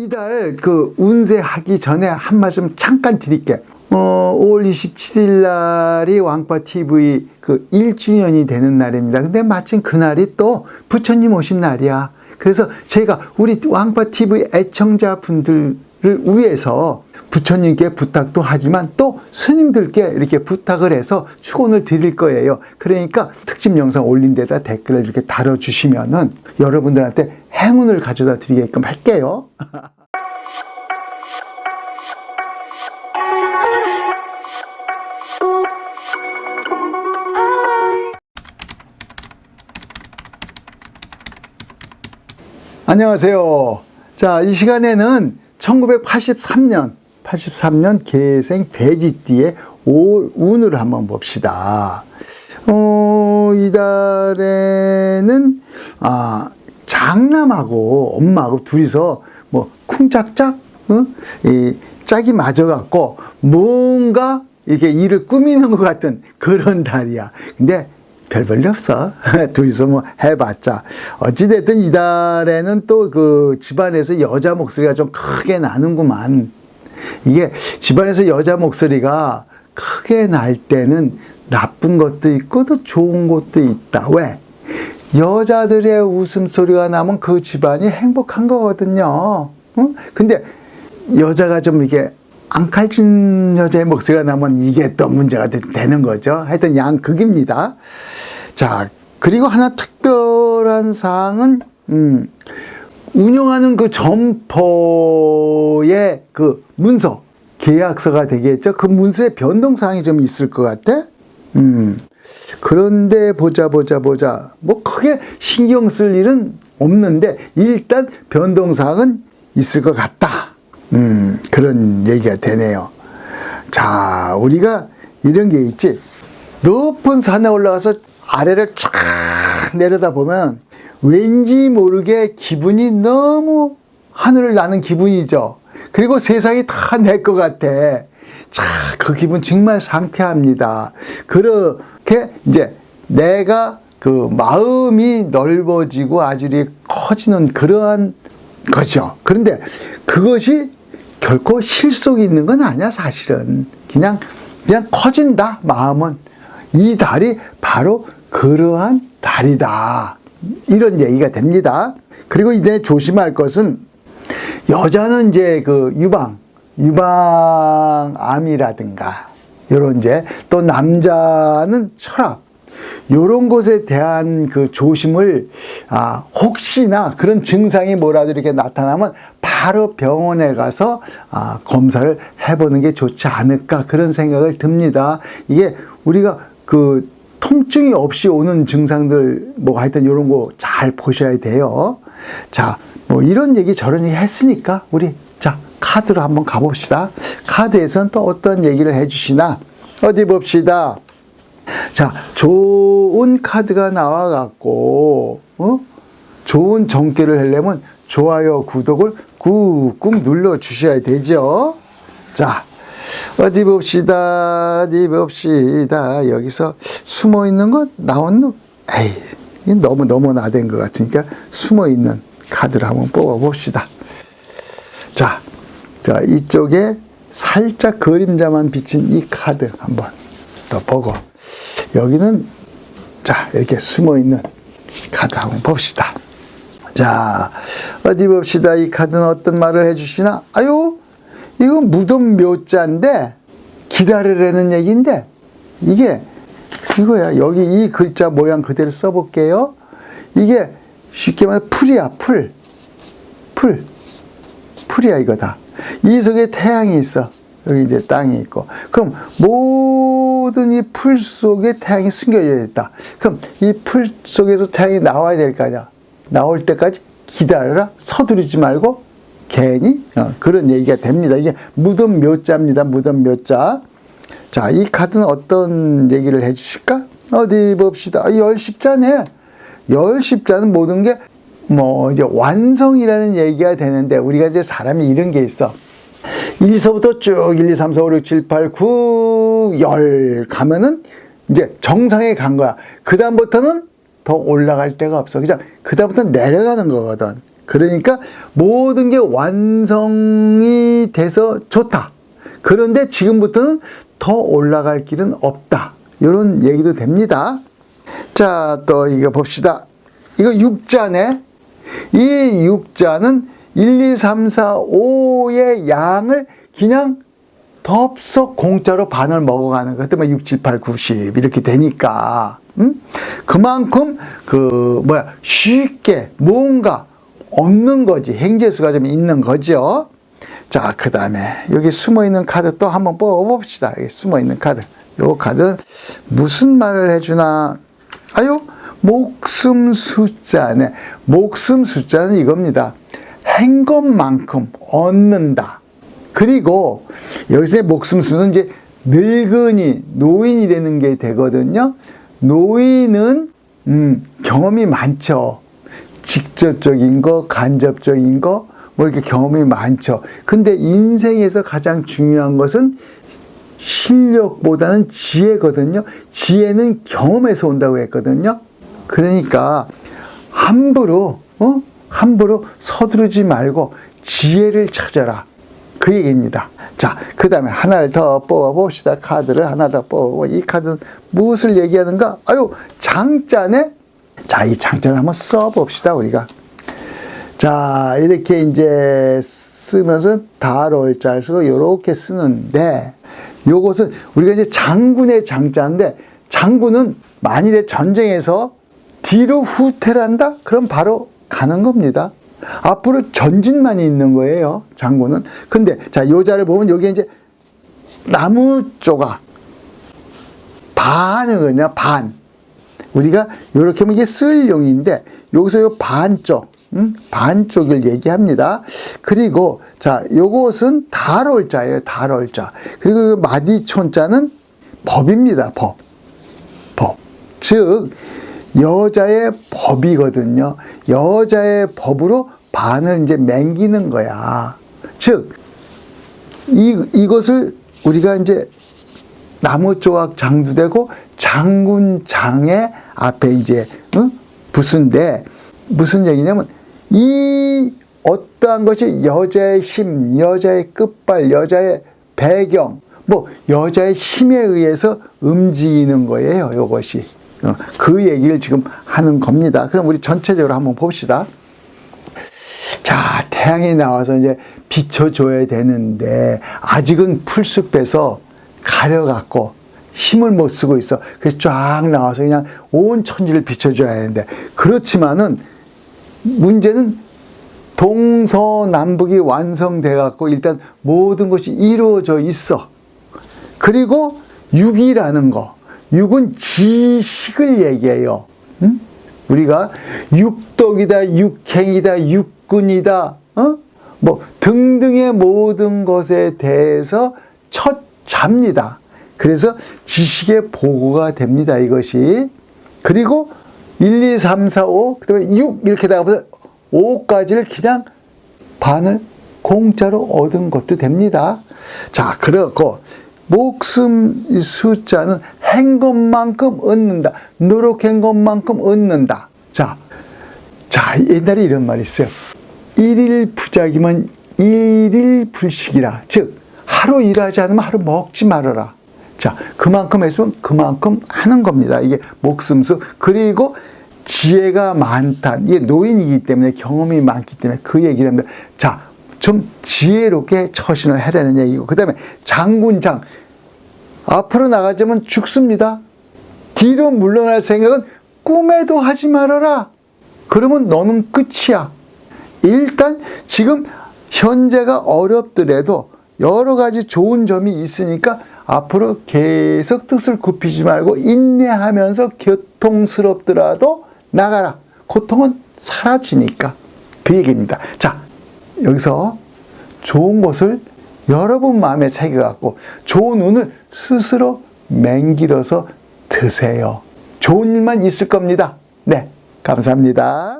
이달 그 운세하기 전에 한 말씀 잠깐 드릴게. 어, 5월 27일 날이 왕파 TV 그 1주년이 되는 날입니다. 근데 마침 그날이 또 부처님 오신 날이야. 그래서 제가 우리 왕파 TV 애청자분들을 위해서 부처님께 부탁도 하지만 또 스님들께 이렇게 부탁을 해서 축원을 드릴 거예요. 그러니까 특집 영상 올린 데다 댓글을 이렇게 달아주시면은 여러분들한테 행운을 가져다 드리게끔 할게요. 안녕하세요. 자, 이 시간에는 1983년, 83년 개생 돼지띠의 올 운을 한번 봅시다. 어, 이달에는, 아, 장남하고 엄마하고 둘이서 뭐, 쿵짝짝, 어? 이 짝이 맞아 갖고 뭔가 이렇게 일을 꾸미는 것 같은 그런 달이야. 근데 별 볼일 없어. 둘이서 뭐 해봤자. 어찌됐든 이달에는 또 그 집안에서 여자 목소리가 좀 크게 나는구만. 이게 집안에서 여자 목소리가 크게 날 때는 나쁜 것도 있고 또 좋은 것도 있다. 왜? 여자들의 웃음소리가 나면 그 집안이 행복한 거거든요. 응? 근데 여자가 좀 이렇게 앙칼진 여자의 목소리가 나면 이게 또 문제가 되- 되는 거죠. 하여튼 양극입니다. 자, 그리고 하나 특별한 사항은, 음, 운영하는 그 점포의 그 문서, 계약서가 되겠죠. 그 문서에 변동사항이 좀 있을 것 같아. 음, 그런데 보자, 보자, 보자. 뭐 크게 신경 쓸 일은 없는데, 일단 변동사항은 있을 것 같다. 음, 그런 얘기가 되네요. 자, 우리가 이런 게 있지. 높은 산에 올라가서 아래를 쫙 내려다 보면 왠지 모르게 기분이 너무 하늘을 나는 기분이죠. 그리고 세상이 다 내 것 같아. 자, 그 기분 정말 상쾌합니다. 그렇게 이제 내가 그 마음이 넓어지고 아주 커지는 그러한 거죠. 그런데 그것이 결코 실속이 있는 건 아니야, 사실은. 그냥, 그냥 커진다, 마음은. 이 달이 바로 그러한 달이다. 이런 얘기가 됩니다. 그리고 이제 조심할 것은 여자는 이제 그 유방, 유방암이라든가, 요런 이제 또 남자는 혈압, 요런 것에 대한 그 조심을, 아, 혹시나 그런 증상이 뭐라도 이렇게 나타나면 바로 병원에 가서 아, 검사를 해보는 게 좋지 않을까 그런 생각을 듭니다. 이게 우리가 그 통증이 없이 오는 증상들 뭐 하여튼 요런 거 잘 보셔야 돼요. 자, 뭐 이런 얘기 저런 얘기 했으니까 우리 자, 카드로 한번 가봅시다. 카드에서는 또 어떤 얘기를 해주시나 어디 봅시다. 자, 좋은 카드가 나와갖고, 어? 좋은 정기를 하려면 좋아요, 구독을 꾹꾹 눌러 주셔야 되죠. 자, 어디 봅시다, 어디 봅시다. 여기서 숨어 있는 것, 나온 놈, 에이, 너무, 너무 나댄 것 같으니까 숨어 있는 카드를 한번 뽑아 봅시다. 자, 자, 이쪽에 살짝 그림자만 비친 이 카드 한번 더 보고, 여기는, 자, 이렇게 숨어 있는 카드 한번 봅시다. 자, 어디 봅시다. 이 카드는 어떤 말을 해주시나? 아유, 이건 무덤 묘자인데, 기다리라는 얘기인데, 이게 이거야. 여기 이 글자 모양 그대로 써볼게요. 이게 쉽게 말해 풀이야, 풀. 풀. 풀이야, 이거다. 이 속에 태양이 있어. 여기 이제 땅이 있고. 그럼 모든 이 풀 속에 태양이 숨겨져 있다. 그럼 이 풀 속에서 태양이 나와야 될 거 아니야. 나올 때까지 기다려라. 서두르지 말고 괜히 어, 그런 얘기가 됩니다. 이게 무덤 묘자입니다. 무덤 묘자. 자, 이 카드는 어떤 얘기를 해 주실까? 어디 봅시다. 아, 열 십자네. 열 십자는 모든 게 뭐 이제 완성이라는 얘기가 되는데 우리가 이제 사람이 이런 게 있어. 1서부터 쭉 1, 2, 3, 4, 5, 6, 7, 8, 9, 10 가면은 이제 정상에 간 거야. 그다음부터는 더 올라갈 데가 없어. 그냥 그다음부터 내려가는 거거든. 그러니까 모든 게 완성이 돼서 좋다. 그런데 지금부터는 더 올라갈 길은 없다. 이런 얘기도 됩니다. 자, 또 이거 봅시다. 이거 육자네. 이 육자는 1, 2, 3, 4, 5의 양을 그냥 덥석 공짜로 반을 먹어가는 것 때문에 6, 7, 8, 9, 10 이렇게 되니까 음? 그만큼 그 뭐야 쉽게 뭔가 없는 거지 행재수가 좀 있는 거죠. 자, 그 다음에 여기 숨어 있는 카드 또 한번 뽑아봅시다. 숨어 있는 카드. 요 카드 무슨 말을 해주나? 아유, 목숨 숫자네. 목숨 숫자는 이겁니다. 한 것만큼 얻는다. 그리고 여기서의 목숨 수는 이제 늙은이, 노인이라는 게 되거든요. 노인은 음, 경험이 많죠. 직접적인 거, 간접적인 거, 뭐 이렇게 경험이 많죠. 근데 인생에서 가장 중요한 것은 실력보다는 지혜거든요. 지혜는 경험에서 온다고 했거든요. 그러니까 함부로, 어? 함부로 서두르지 말고 지혜를 찾아라. 그 얘기입니다. 자, 그 다음에 하나를 더 뽑아봅시다. 카드를 하나 더 뽑아보고, 이 카드는 무엇을 얘기하는가? 아유, 장자네? 자, 이 장자를 한번 써봅시다, 우리가. 자, 이렇게 이제 쓰면서 다롤 잘 쓰고 요렇게 쓰는데 요것은 우리가 이제 장군의 장자인데 장군은 만일에 전쟁에서 뒤로 후퇴를 한다? 그럼 바로 가는 겁니다. 앞으로 전진만 있는 거예요, 장군은. 근데 자, 요 자를 보면 여기 이제 나무 조각 반을 그냥 반. 우리가 이렇게 하면 이게 쓸 용인데 여기서 요 반쪽 음? 반쪽을 얘기합니다. 그리고 자 요것은 달월자예요. 달월자. 그리고 마디촌자는 법입니다. 법. 법. 즉 여자의 법이거든요. 여자의 법으로 반을 이제 맹기는 거야. 즉 이, 이것을 우리가 이제 나무 조각 장도 되고 장군장의 앞에 이제 응? 부수인데 무슨 얘기냐면 이 어떠한 것이 여자의 힘, 여자의 끝발, 여자의 배경, 뭐 여자의 힘에 의해서 움직이는 거예요. 이것이 어, 그 얘기를 지금 하는 겁니다. 그럼 우리 전체적으로 한번 봅시다. 자, 태양이 나와서 이제 비춰줘야 되는데, 아직은 풀숲에서 가려갖고 힘을 못 쓰고 있어. 그래서 쫙 나와서 그냥 온 천지를 비춰줘야 하는데, 그렇지만은 문제는 동서남북이 완성돼 갖고 일단 모든 것이 이루어져 있어. 그리고 육이라는 거. 육은 지식을 얘기해요. 응? 우리가 육덕이다, 육행이다, 육군이다, 어? 뭐 등등의 모든 것에 대해서 첫 잡니다. 그래서 지식의 보고가 됩니다. 이것이. 그리고 1, 2, 3, 4, 5, 그 다음에 6 이렇게 나가면서 5까지를 그냥 반을 공짜로 얻은 것도 됩니다. 자, 그렇고 목숨 숫자는 한 것만큼 얻는다. 노력한 것만큼 얻는다. 자, 자, 옛날에 이런 말이 있어요. 일일 부작이면 일일 불식이라. 즉, 하루 일하지 않으면 하루 먹지 말아라. 자, 그만큼 했으면 그만큼 하는 겁니다. 이게 목숨수. 그리고 지혜가 많다. 이게 노인이기 때문에 경험이 많기 때문에 그 얘기를 합니다. 자, 좀 지혜롭게 처신을 해라는 얘기고. 그 다음에 장군장. 앞으로 나가자면 죽습니다. 뒤로 물러날 생각은 꿈에도 하지 말아라. 그러면 너는 끝이야. 일단 지금 현재가 어렵더라도 여러 가지 좋은 점이 있으니까 앞으로 계속 뜻을 굽히지 말고 인내하면서 교통스럽더라도 나가라. 고통은 사라지니까. 그 얘기입니다. 자, 여기서 좋은 것을 여러분 마음에 새겨갖고 좋은 운을 스스로 맹길어서 드세요. 좋은 일만 있을 겁니다. 네, 감사합니다.